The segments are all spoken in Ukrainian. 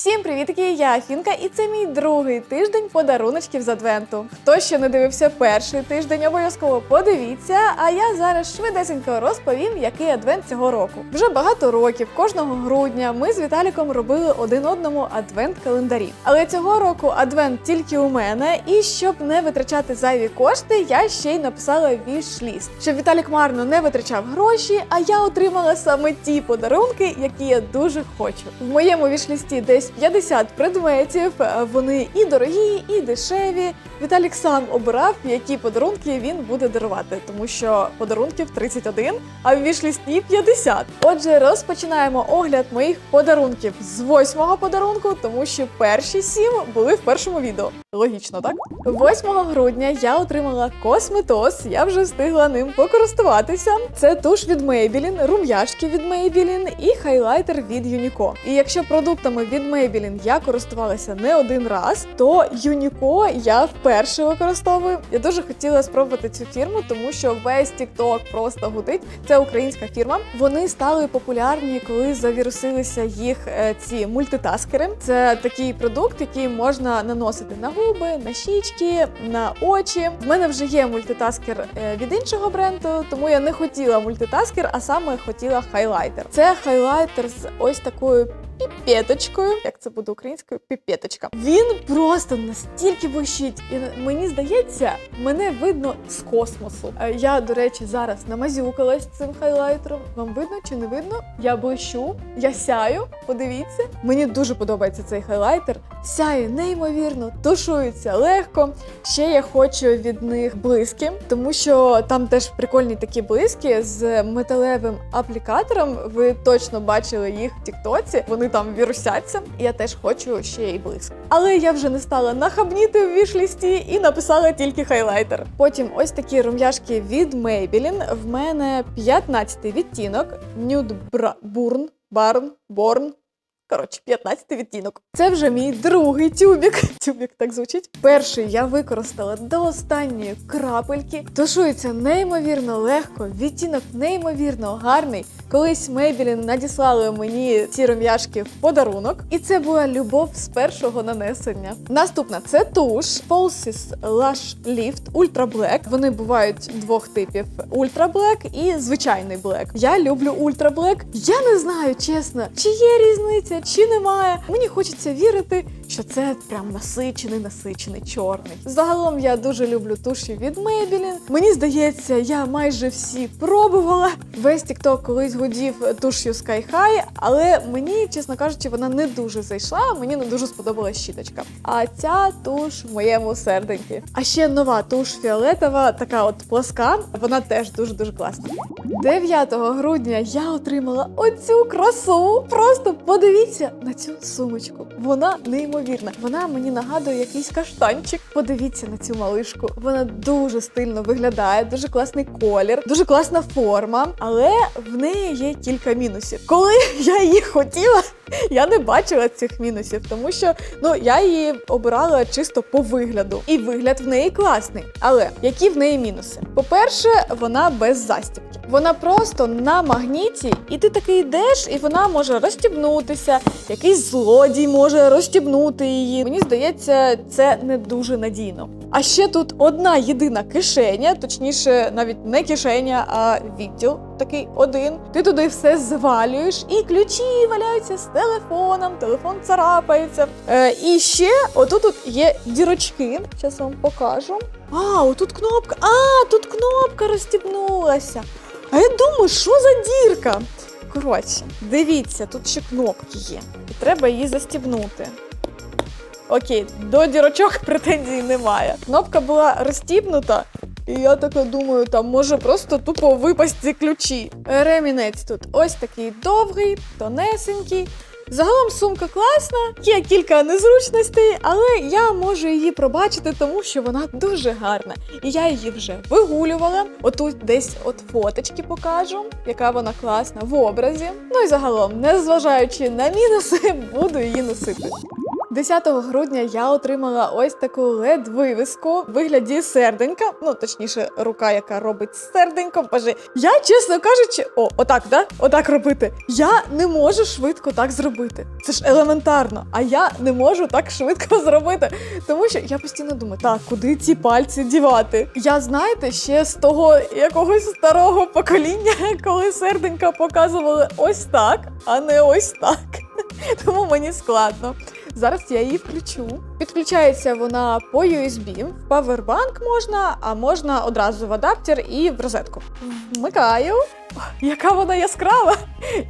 Всім привітки! Я Афінка, і це мій другий тиждень подаруночків з адвенту. Хто ще не дивився перший тиждень, обов'язково подивіться. А я зараз швидесенько розповім, який адвент цього року. Вже багато років, кожного грудня, ми з Віталіком робили один одному адвент-календарі. Але цього року адвент тільки у мене, і щоб не витрачати зайві кошти, я ще й написала віш-ліст, щоб Віталік марно не витрачав гроші, а я отримала саме ті подарунки, які я дуже хочу. В моєму віш-лісті десь 50 предметів. е, Вони і дорогі, і дешеві. Віталік сам обирав, які подарунки він буде дарувати, тому що подарунків 31, а в віш-лісті 50. Отже, розпочинаємо огляд моїх подарунків з восьмого подарунку, тому що перші сім були в першому відео. Логічно, так? 8 грудня я отримала косметос. Я вже встигла ним покористуватися. Це туш від Maybelline, рум'яшки від Maybelline і хайлайтер від Unico. І якщо продуктами від Maybelline я користувалася не один раз, то Unico я вперше використовую. Я дуже хотіла спробувати цю фірму, тому що весь TikTok просто гудить. Це українська фірма. Вони стали популярні, коли завірусилися їх е, ці мультитаскери. Це такий продукт, який можна наносити на губи, на щічки, на очі. В мене вже є мультитаскер е, від іншого бренду, тому я не хотіла мультитаскер, а саме хотіла хайлайтер. Це хайлайтер з ось такою. Піпеточкою, як це буде українською, піпеточка. Він просто настільки блищить, і мені здається, мене видно з космосу. Е, Я, до речі, зараз намазюкалась цим хайлайтером. Вам видно чи не видно? Я блищу, я сяю. Подивіться, мені дуже подобається цей хайлайтер. Сяє неймовірно, тушується легко. Ще я хочу від них блиски, тому що там теж прикольні такі блиски з металевим аплікатором. Ви точно бачили їх в Тіктоці. Вони там вірусяться. Я теж хочу ще й блиск. Але я вже не стала нахабніти в вішлісті і написала тільки хайлайтер. Потім ось такі рум'яшки від Maybelline. В мене 15 відтінок Bra- Burn, Barn, Born. Коротше, 15 відтінок. Це вже мій другий тюбік. Тюбік так звучить. Перший я використала до останньої крапельки. Тушується неймовірно легко, відтінок неймовірно гарний. Колись Maybelline надіслали мені ці рум'яшки в подарунок, і це була любов з першого нанесення. Наступна це туш Falsis Lash Lift Ultra Black. Вони бувають двох типів: Ultra Black і звичайний Black. Я люблю Ultra Black. Я не знаю, чесно, чи є різниця, чи немає. Мені хочеться вірити, що це прям насичений, насичений чорний. Загалом я дуже люблю туші від Maybelline. Мені здається, я майже всі пробувала. Весь TikTok колись гудів туш'ю Sky High, але мені, чесно кажучи, вона не дуже зайшла. Мені не дуже сподобалась щіточка. А ця туш в моєму серденькі. А ще нова туш фіолетова, така от пласка. Вона теж дуже дуже класна. 9 грудня я отримала оцю красу. Просто подивіться на цю сумочку. Вона неймовірна. Вона мені нагадує якийсь каштанчик. Подивіться на цю малишку. Вона дуже стильно виглядає, дуже класний колір, дуже класна форма, але в неї є кілька мінусів. Коли я її хотіла, я не бачила цих мінусів, тому що ну я її обирала чисто по вигляду, і вигляд в неї класний. Але які в неї мінуси? По-перше, вона без застібки. Вона просто на магніті, і ти такий йдеш, і вона може розстібнутися. Якийсь злодій може розстібнути її. Мені здається, це не дуже надійно. А ще тут одна єдина кишеня, точніше, навіть не кишеня, а відділ такий один. Ти туди все звалюєш, і ключі валяються з телефоном, телефон царапається. Е, і ще отут тут є дірочки. Зараз вам покажу. А, отут кнопка. А, тут кнопка розстібнулася. А я думаю, що за дірка? Коротше, дивіться, тут ще кнопки є. І треба її застібнути. Окей, до дірочок претензій немає. Кнопка була розстібнута, і я така думаю, там може просто тупо випасти ключі. Ремінець тут ось такий довгий, тонесенький. Загалом сумка класна, є кілька незручностей, але я можу її пробачити, тому що вона дуже гарна. І я її вже вигулювала. Отут десь от фоточки покажу, яка вона класна в образі. Ну і загалом, незважаючи на мінуси, буду її носити. 10 грудня я отримала ось таку led вивіску в вигляді серденька. Ну точніше, рука, яка робить серденько. Боже, я чесно кажучи, о, отак, да? Отак робити. Я не можу швидко так зробити. Це ж елементарно. А я не можу так швидко зробити. Тому що я постійно думаю, так, куди ці пальці дівати? Я знаєте, ще з того якогось старого покоління, коли серденька показували ось так, а не ось так. Тому мені складно. Зараз я її включу. Підключається вона по USB, в павербанк можна, а можна одразу в адаптер і в розетку. Вмикаю. Яка вона яскрава!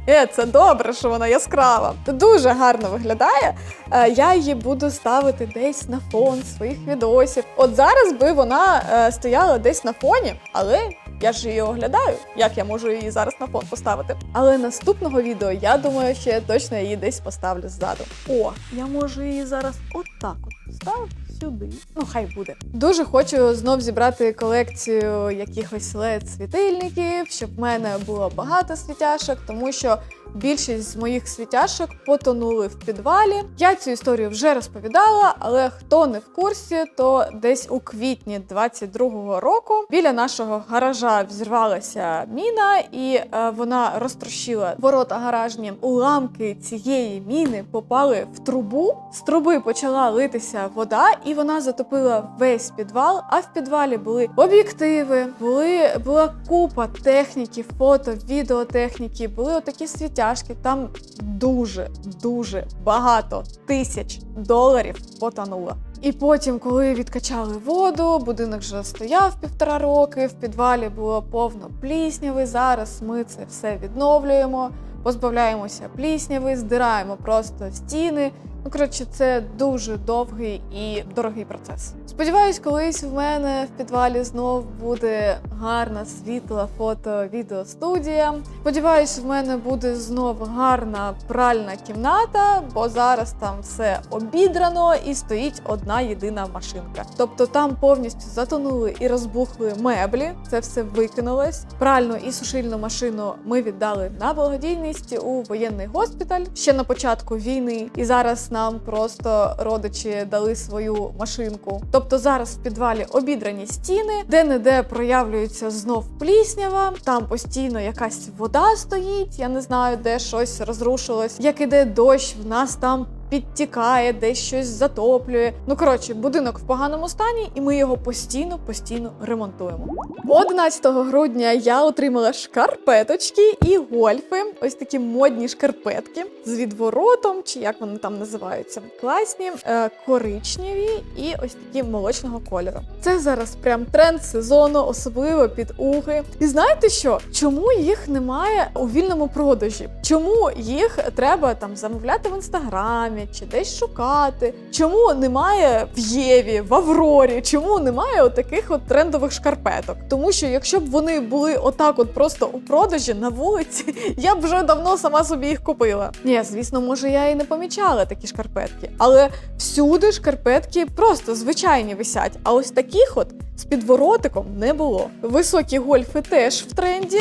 Е, це добре, що вона яскрава. Дуже гарно виглядає. Е, Я її буду ставити десь на фон своїх відосів. От зараз би вона е, стояла десь на фоні, але я ж її оглядаю. Як я можу її зараз на фон поставити? Але наступного відео я думаю, я точно її десь поставлю ззаду. О, я можу її зараз отак от ставити сюди. Ну, хай буде. Дуже хочу знов зібрати колекцію якихось led світильників, щоб в мене було багато світяшок, тому що більшість з моїх світяшок потонули в підвалі. Я цю історію вже розповідала, але хто не в курсі, то десь у квітні 22-го року біля нашого гаража взірвалася міна, і е, вона розтрощила ворота гаражні. Уламки цієї міни попали в трубу. З труби почала литися вода, і вона затопила весь підвал. А в підвалі були об'єктиви, були була купа техніки, фото, відеотехніки, були отакі світяшки. Там дуже дуже багато тисяч доларів потонуло. І потім, коли відкачали воду, будинок вже стояв півтора роки. В підвалі було повно плісняви. Зараз ми це все відновлюємо, позбавляємося плісняви, здираємо просто стіни. Ну, коротше, це дуже довгий і дорогий процес. Сподіваюсь, колись в мене в підвалі знов буде гарна світла фото відеостудія. Сподіваюсь, в мене буде знов гарна пральна кімната, бо зараз там все обідрано і стоїть одна єдина машинка. Тобто там повністю затонули і розбухли меблі. Це все викинулось. Пральну і сушильну машину ми віддали на благодійність у воєнний госпіталь ще на початку війни. І зараз нам просто родичі дали свою машинку. Тобто зараз в підвалі обідрані стіни, де не де проявлюється знов пліснява. Там постійно якась вода стоїть. Я не знаю, де щось розрушилось. Як іде дощ, в нас там. Підтікає, десь щось затоплює. Ну коротше, будинок в поганому стані, і ми його постійно постійно ремонтуємо. 11 грудня я отримала шкарпеточки і гольфи. Ось такі модні шкарпетки з відворотом, чи як вони там називаються. Класні, е, коричневі і ось такі молочного кольору. Це зараз прям тренд сезону, особливо під уги. І знаєте що? Чому їх немає у вільному продажі? Чому їх треба там замовляти в інстаграмі чи десь шукати? Чому немає в Єві, в Аврорі? Чому немає отаких от трендових шкарпеток? Тому що якщо б вони були отак, от просто у продажі на вулиці, я б вже давно сама собі їх купила. Ні, звісно, може, я і не помічала такі шкарпетки, але всюди шкарпетки просто звичайні висять. А ось таких от з підворотиком не було. Високі гольфи теж в тренді.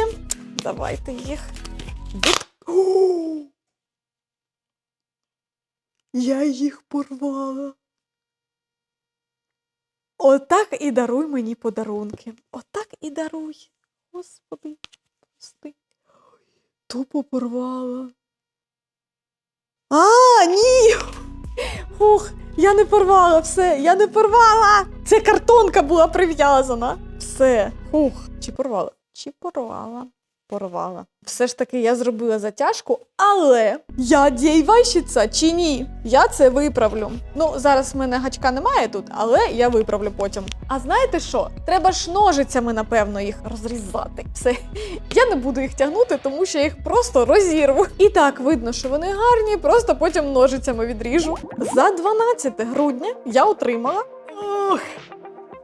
Давайте їх. О! Я їх порвала. Отак і даруй мені подарунки. Отак і даруй. Господи, прости. Тупо порвала. А, ні! Ух, я не порвала все, я не порвала! Це картонка була прив'язана. Все. Ух, чи порвала? Чи порвала? Порвала. Все ж таки я зробила затяжку, але я дійвайщиця чи ні? Я це виправлю. Ну, зараз в мене гачка немає тут, але я виправлю потім. А знаєте що? Треба ж ножицями, напевно, їх розрізати. Все. Я не буду їх тягнути, тому що я їх просто розірву. І так видно, що вони гарні, просто потім ножицями відріжу. За 12 грудня я отримала. Ух,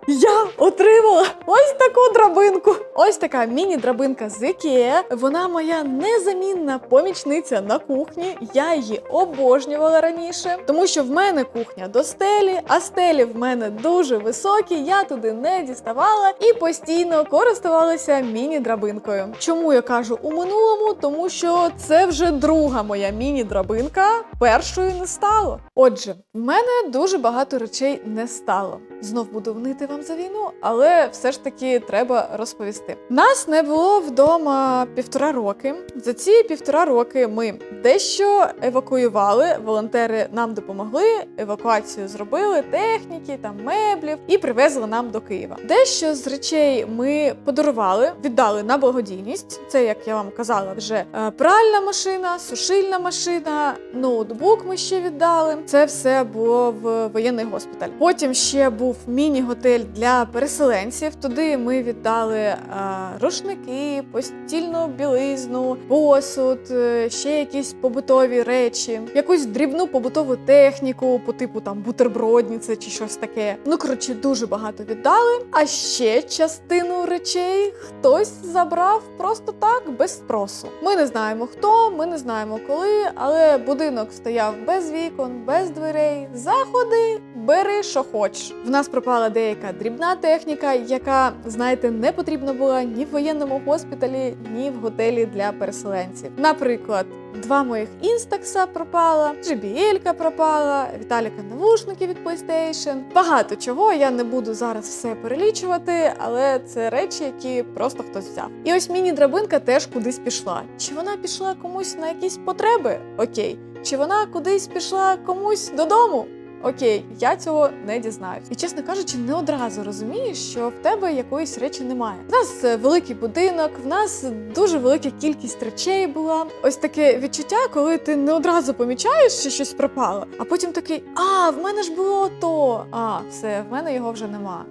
Я отримала ось таку драбинку. Ось така міні-драбинка з Ікеа. Вона моя незамінна помічниця на кухні. Я її обожнювала раніше, тому що в мене кухня до стелі, а стелі в мене дуже високі. Я туди не діставала і постійно користувалася міні-драбинкою. Чому я кажу у минулому? Тому що це вже друга моя міні-драбинка. Першою не стало. Отже, в мене дуже багато речей не стало. Знов буду внити вам за війну, але все ж таки треба розповісти. Нас не було вдома півтора роки. За ці півтора роки ми дещо евакуювали. Волонтери нам допомогли, евакуацію зробили, техніки, там меблів і привезли нам до Києва. Дещо з речей ми подарували, віддали на благодійність. Це як я вам казала, вже е, пральна машина, сушильна машина, ноутбук ми ще віддали. Це все було в воєнний госпіталь. Потім ще був міні-готель для переселенців. Туди ми віддали е, рушники, постільну білизну, посуд, е, ще якісь побутові речі, якусь дрібну побутову техніку, по типу там бутербродниці чи щось таке. Ну коротше, дуже багато віддали. А ще частину речей хтось забрав просто так без спросу. Ми не знаємо хто, ми не знаємо коли, але будинок стояв без вікон, без дверей. Заходи, бери, що хочеш. В нас пропала деяка дрібна техніка, яка, знаєте, не потрібна була ні в воєнному госпіталі, ні в готелі для переселенців. Наприклад, два моїх інстакса пропала, JBL пропала, Віталіка навушники від PlayStation. Багато чого я не буду зараз все перелічувати, але це речі, які просто хтось взяв. І ось міні-драбинка теж кудись пішла. Чи вона пішла комусь на якісь потреби? Окей. Чи вона кудись пішла комусь додому? Окей, я цього не дізнаюсь. І чесно кажучи, не одразу розумієш, що в тебе якоїсь речі немає. В нас е, великий будинок, в нас дуже велика кількість речей була. Ось таке відчуття, коли ти не одразу помічаєш, що щось пропало, а потім такий: а, в мене ж було то. А, все, в мене його вже нема.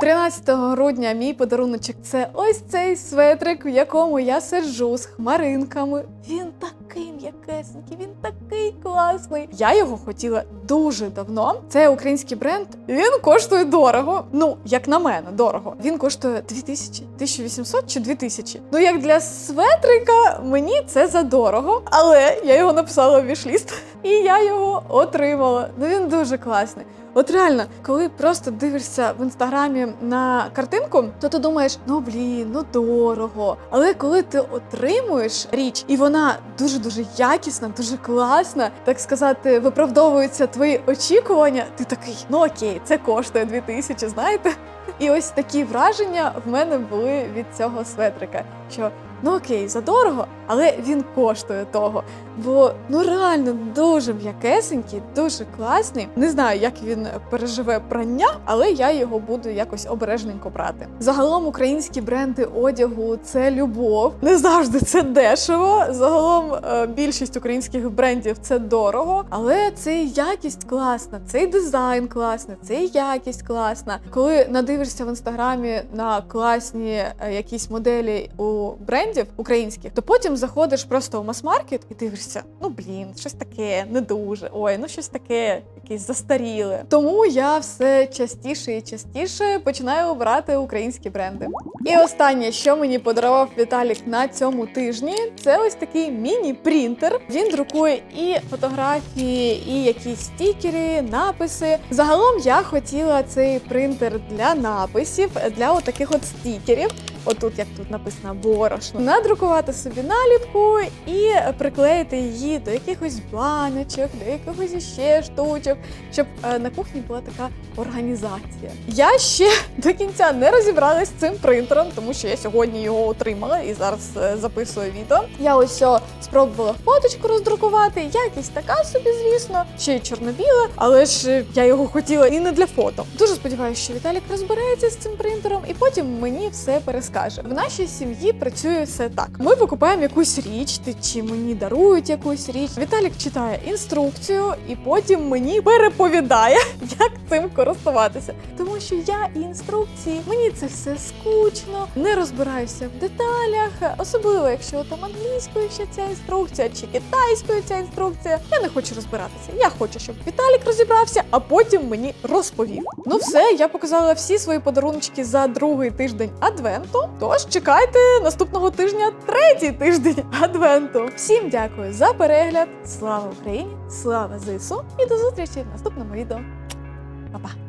13 грудня мій подаруночок це ось цей светрик, в якому я сиджу з хмаринками. Він такий м'якесенький, він такий класний. Я його хотіла дуже давно. Це український бренд. Він коштує дорого. Ну, як на мене, дорого. Він коштує 2000, 1800 чи 2000. Ну, як для светрика, мені це задорого, але я його написала в вішліст, і я його отримала. Ну він дуже класний. От реально, коли просто дивишся в інстаграмі на картинку, то ти думаєш, ну блін, ну дорого. Але коли ти отримуєш річ, і вона дуже дуже якісна, дуже класна, так сказати, виправдовуються твої очікування, ти такий, ну окей, це коштує 2000, знаєте? І ось такі враження в мене були від цього светрика. Що ну окей, задорого, але він коштує того. Бо ну реально дуже м'якесенький, дуже класний. Не знаю, як він переживе прання, але я його буду якось обережненько брати. Загалом українські бренди одягу це любов. Не завжди це дешево. Загалом е, більшість українських брендів це дорого, але це якість класна, цей дизайн класний, це якість класна. Коли надивишся в інстаграмі на класні е, якісь моделі у брендів українських, то потім заходиш просто у мас-маркет і дивишся, ну блін, щось таке, не дуже. Ой, ну щось таке, якесь застаріле. Тому я все частіше і частіше починаю обирати українські бренди. І останнє, що мені подарував Віталік на цьому тижні, це ось такий міні-принтер. Він друкує і фотографії, і якісь стікери, написи. Загалом я хотіла цей принтер для написів, для отаких от стікерів. Отут, як тут написано борошно, надрукувати собі наліпку і приклеїти її до якихось баночок, до якихось ще штучок, щоб е, на кухні була така організація. Я ще до кінця не розібралась з цим принтером, тому що я сьогодні його отримала і зараз е, записую відео. Я ось спробувала фоточку роздрукувати, якість така собі, звісно, ще й чорно-біла, але ж е, я його хотіла і не для фото. Дуже сподіваюся, що Віталік розбереться з цим принтером і потім мені все перескаже. В нашій сім'ї працює все так: ми викупаємо якусь річ, ти чи мені дарують якусь річ. Віталік читає інструкцію і потім мені переповідає, як цим користуватися. Тому що я і інструкції. Мені це все скучно, не розбираюся в деталях, особливо якщо там англійською ще ця інструкція чи китайською ця інструкція. Я не хочу розбиратися. Я хочу, щоб Віталік розібрався, а потім мені розповів. Ну все, я показала всі свої подарунки за другий тиждень адвенту. Тож чекайте наступного тижня третій тиждень адвенту. Всім дякую за перегляд. Слава Україні! Слава ЗСУ і до зустрічі в наступному відео. Па-па!